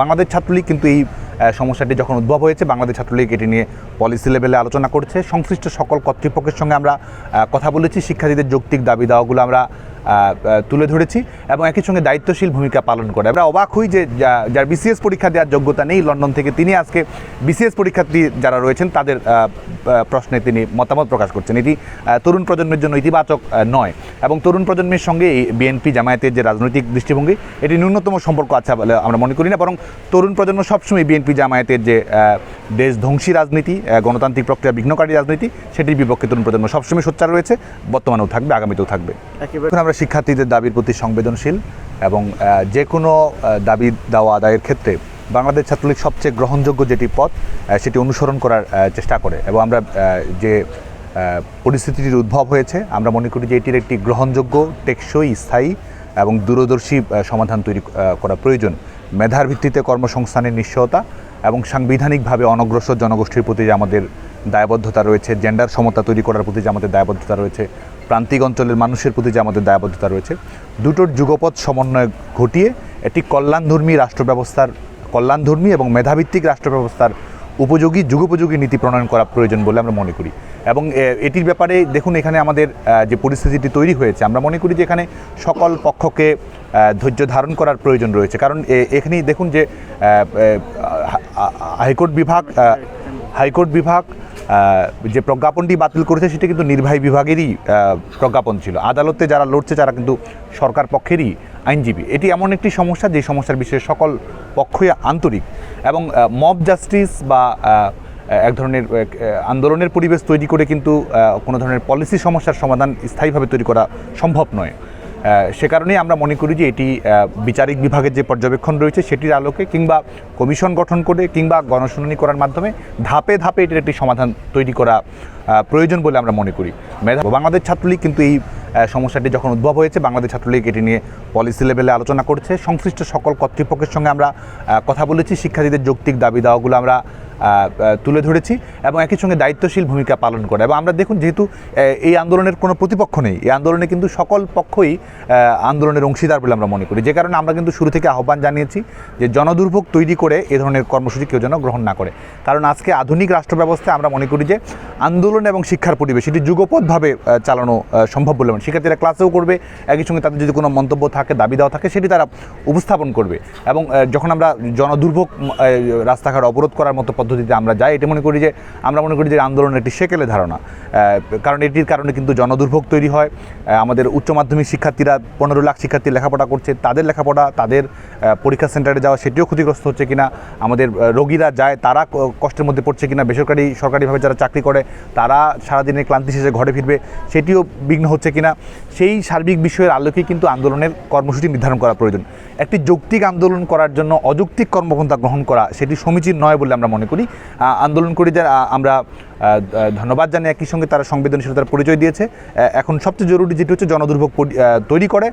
বাংলাদেশ ছাত্রলীগ কিন্তু এই সমস্যাটি যখন উদ্ভব হয়েছে, বাংলাদেশ ছাত্রলীগ এটি নিয়ে পলিসি লেভেলে আলোচনা করছে। সংশ্লিষ্ট সকল কর্তৃপক্ষের সঙ্গে আমরা কথা বলেছি। শিক্ষার্থীদের যৌক্তিক দাবি দাওয়াগুলো আমরা তুলে ধরেছি এবং একই সঙ্গে দায়িত্বশীল ভূমিকা পালন করে। আমরা অবাক হই যে যার বিসিএস পরীক্ষা দেওয়ার যোগ্যতা নেই, লন্ডন থেকে তিনি আজকে বিসিএস পরীক্ষার্থী যারা রয়েছেন, তাদের প্রশ্নে তিনি মতামত প্রকাশ করছেন। এটি তরুণ প্রজন্মের জন্য ইতিবাচক নয় এবং তরুণ প্রজন্মের সঙ্গে এই বিএনপি জামায়াতের যে রাজনৈতিক দৃষ্টিভঙ্গি, এটি ন্যূনতম সম্পর্ক আছে বলে আমরা মনে করি না। বরং তরুণ প্রজন্ম সবসময় বিএনপি জামায়াতের যে দেশ ধ্বংসী রাজনীতি গণতান্ত্রিক প্রক্রিয়া, বিঘ্নকারী রাজনীতি, সেটির বিপক্ষে তরুণ প্রজন্ম সবসময় সোচ্চার রয়েছে, বর্তমানেও থাকবে, আগামীতেও থাকবে। এখন আমরা শিক্ষার্থীদের দাবির প্রতি সংবেদনশীল এবং যে কোনো দাবি দাওয়া আদায়ের ক্ষেত্রে বাংলাদেশ ছাত্রলীগ সবচেয়ে গ্রহণযোগ্য যেটি পথ সেটি অনুসরণ করার চেষ্টা করে এবং আমরা যে পরিস্থিতিটির উদ্ভব হয়েছে, আমরা মনে করি যে এটির একটি গ্রহণযোগ্য, টেকসই, স্থায়ী এবং দূরদর্শী সমাধান তৈরি করা প্রয়োজন। মেধার ভিত্তিতে কর্মসংস্থানের নিশ্চয়তা এবং সাংবিধানিকভাবে অনগ্রসর জনগোষ্ঠীর প্রতি যে আমাদের দায়বদ্ধতা রয়েছে, জেন্ডার সমতা তৈরি করার প্রতি যে আমাদের দায়বদ্ধতা রয়েছে প্রান্তিক অঞ্চলের মানুষের প্রতি যে আমাদের দায়বদ্ধতা রয়েছে, দুটোর যুগপৎ সমন্বয় ঘটিয়ে একটি কল্যাণধর্মী রাষ্ট্র ব্যবস্থার, কল্যাণধর্মী এবং মেধাভিত্তিক রাষ্ট্র ব্যবস্থার উপযোগী, যুগোপযোগী নীতি প্রণয়ন করা প্রয়োজন বলে আমরা মনে করি। এবং এটির ব্যাপারে দেখুন এখানে আমাদের যে পরিস্থিতিটি তৈরি হয়েছে, আমরা মনে করি যে এখানে সকল পক্ষকে ধৈর্য ধারণ করার প্রয়োজন রয়েছে। কারণ এখানেই দেখুন যে হাইকোর্ট বিভাগ হাইকোর্ট বিভাগ যে প্রজ্ঞাপনটি বাতিল করেছে সেটা কিন্তু নির্বাহী বিভাগেরই প্রজ্ঞাপন ছিল। আদালতে যারা লড়ছে তারা কিন্তু সরকার পক্ষেরই আইনজীবী। এটি এমন একটি সমস্যা যে সমস্যার বিষয়ে সকল পক্ষই আন্তরিক এবং মব জাস্টিস বা এক ধরনের আন্দোলনের পরিবেশ তৈরি করে কিন্তু কোনো ধরনের পলিসি সমস্যার সমাধান স্থায়ীভাবে তৈরি করা সম্ভব নয়। সে কারণেই আমরা মনে করি যে এটি বিচারিক বিভাগের যে পর্যবেক্ষণ রয়েছে সেটির আলোকে কিংবা কমিশন গঠন করে কিংবা গণশুনানি করার মাধ্যমে ধাপে ধাপে এটির একটি সমাধান তৈরি করা প্রয়োজন বলে আমরা মনে করি। মেধা বাংলাদেশ ছাত্রলীগ কিন্তু এই সমস্যাটি যখন উদ্ভব হয়েছে, বাংলাদেশ ছাত্রলীগ এটি নিয়ে পলিসি লেভেলে আলোচনা করছে। সংশ্লিষ্ট সকল কর্তৃপক্ষের সঙ্গে আমরা কথা বলেছি। শিক্ষার্থীদের যৌক্তিক দাবি দাওয়াগুলো আমরা তুলে ধরেছি এবং একই সঙ্গে দায়িত্বশীল ভূমিকা পালন করে। এবং আমরা দেখুন যেহেতু এই আন্দোলনের কোনো প্রতিপক্ষ নেই, এই আন্দোলনে কিন্তু সকল পক্ষই আন্দোলনের অংশীদার বলে আমরা মনে করি। যে কারণে আমরা কিন্তু শুরু থেকে আহ্বান জানিয়েছি যে জনদুর্ভোগ তৈরি করে এ ধরনের কর্মসূচি কেউ যেন গ্রহণ না করে। কারণ আজকে আধুনিক রাষ্ট্র ব্যবস্থায় আমরা মনে করি যে আন্দোলন এবং শিক্ষার পরিবেশ, এটি যুগপথভাবে চালানো সম্ভব বলে মনে শিক্ষার্থীরা ক্লাসেও করবে, একই সঙ্গে তাদের যদি কোনো মন্তব্য থাকে, দাবি দেওয়া থাকে, সেটি তারা উপস্থাপন করবে। এবং যখন আমরা জনদুর্ভোগ রাস্তাঘাট অবরোধ করার মতো পদ্ধতিতে আমরা যাই, এটা মনে করি যে, আমরা মনে করি যে আন্দোলন একটি সেকেলে ধারণা। কারণ এটির কারণে কিন্তু জনদুর্ভোগ তৈরি হয়। আমাদের উচ্চ মাধ্যমিক শিক্ষার্থীরা, পনেরো লাখ শিক্ষার্থী লেখাপড়া করছে। তাদের লেখাপড়া, তাদের পরীক্ষা সেন্টারে যাওয়া সেটিও ক্ষতিগ্রস্ত হচ্ছে কিনা আমাদের রোগীরা যায় তারা কষ্টের মধ্যে পড়ছে কিনা বেসরকারি সরকারিভাবে যারা চাকরি করে তারা সারাদিনের ক্লান্তি শেষে ঘরে ফিরবে সেটিও বিঘ্ন হচ্ছে কিনা সেই সার্বিক বিষয়ের আলোকে কিন্তু আন্দোলনের কর্মসূচি নির্ধারণ করা প্রয়োজন। একটি যৌক্তিক আন্দোলন করার জন্য অযৌক্তিক কর্মপন্থা গ্রহণ করা সেটি সমীচীন নয় বলে আমরা মনে করি। আন্দোলন করি আহ, আমরা ধন্যবাদ জানাই একই সঙ্গে তারা সংবেদনশীলতার পরিচয় দিয়েছে। এখন সবচেয়ে জরুরি যেটি হচ্ছে জনদুর্ভোগ তৈরি করে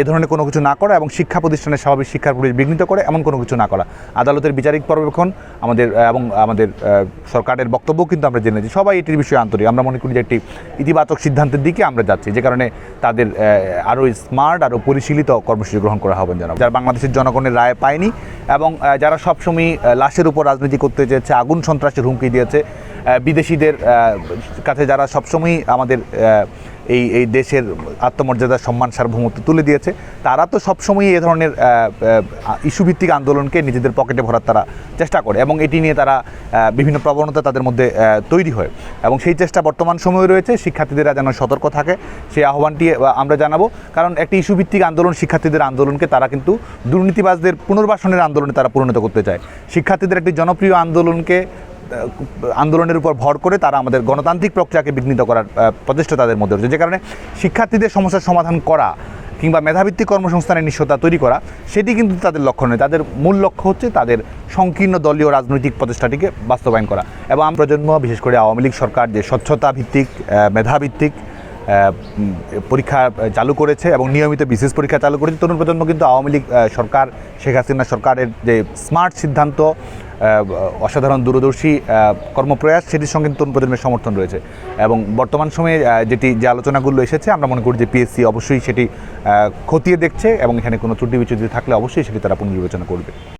এ ধরনের কোনো কিছু না করা এবং শিক্ষা প্রতিষ্ঠানের স্বাভাবিক শিক্ষার পরিবেশ বিঘ্নিত করে এমন কোনো কিছু না করা। আদালতের বিচারিক পর্যবেক্ষণ, আমাদের এবং আমাদের সরকারের বক্তব্য কিন্তু আমরা জেনে জেনেছি সবাই এটির বিষয়ে আন্তরিক। আমরা মনে করি যে একটি ইতিবাচক সিদ্ধান্তের দিকে আমরা যাচ্ছি। যে কারণে তাদের আরও স্মার্ট, আরও পরিশীলিত কর্মসূচি গ্রহণ করা হবে জানাব। যারা বাংলাদেশের জনগণের রায় পায়নি এবং যারা সবসময় লাশের উপর রাজনীতি করতে চেয়েছে, আগুন সন্ত্রাসের হুমকি দিয়েছে বিদেশিদের কাছে যারা সবসময় আমাদের এই এই দেশের আত্মমর্যাদা, সম্মান, সার্বভৌমত্ব তুলে দিয়েছে, তারা তো সবসময়ই এ ধরনের ইস্যুভিত্তিক আন্দোলনকে নিজেদের পকেটে ভরার তারা চেষ্টা করে এবং এটি নিয়ে তারা বিভিন্ন প্রবণতা তাদের মধ্যে তৈরি হয়। এবং সেই চেষ্টা বর্তমান সময়ে রয়েছে, শিক্ষার্থীদেরা যেন সতর্ক থাকে, সেই আহ্বানটি আমরা জানাব। কারণ একটি ইস্যুভিত্তিক আন্দোলন শিক্ষার্থীদের আন্দোলনকে তারা কিন্তু দুর্নীতিবাজদের পুনর্বাসনের আন্দোলনে তারা পরিণত করতে চায়। শিক্ষার্থীদের একটি জনপ্রিয় আন্দোলনকে আন্দোলনের উপর ভর করে তারা আমাদের গণতান্ত্রিক প্রক্রিয়াকে বিঘ্নিত করার প্রচেষ্টা তাদের মধ্যে রয়েছে। যে কারণে শিক্ষার্থীদের সমস্যার সমাধান করা কিংবা মেধাভিত্তিক কর্মসংস্থানের নিশ্চয়তা তৈরি করা, সেটি কিন্তু তাদের লক্ষ্য নয়। তাদের মূল লক্ষ্য হচ্ছে তাদের সংকীর্ণ দলীয় রাজনৈতিক প্রচেষ্টাটিকে বাস্তবায়ন করা। এবং প্রজন্ম, বিশেষ করে আওয়ামী লীগ সরকার যে স্বচ্ছতা ভিত্তিক মেধাভিত্তিক পরীক্ষা চালু করেছে এবং নিয়মিত বিশেষ পরীক্ষা চালু করেছে, তরুণ প্রজন্ম কিন্তু আওয়ামী লীগ সরকার, শেখ হাসিনা সরকারের যে স্মার্ট সিদ্ধান্ত অসাধারণ দূরদর্শী কর্মপ্রয়াস, সেটির সঙ্গে তরুণ প্রজন্মের সমর্থন রয়েছে। এবং বর্তমান সময়ে যেটি যে আলোচনাগুলো এসেছে, আমরা মনে করি যে পিএসসি অবশ্যই সেটি খতিয়ে দেখছে এবং এখানে কোনো ত্রুটি বিচ্যুতি থাকলে অবশ্যই সেটি তারা পুনর্বিবেচনা করবে।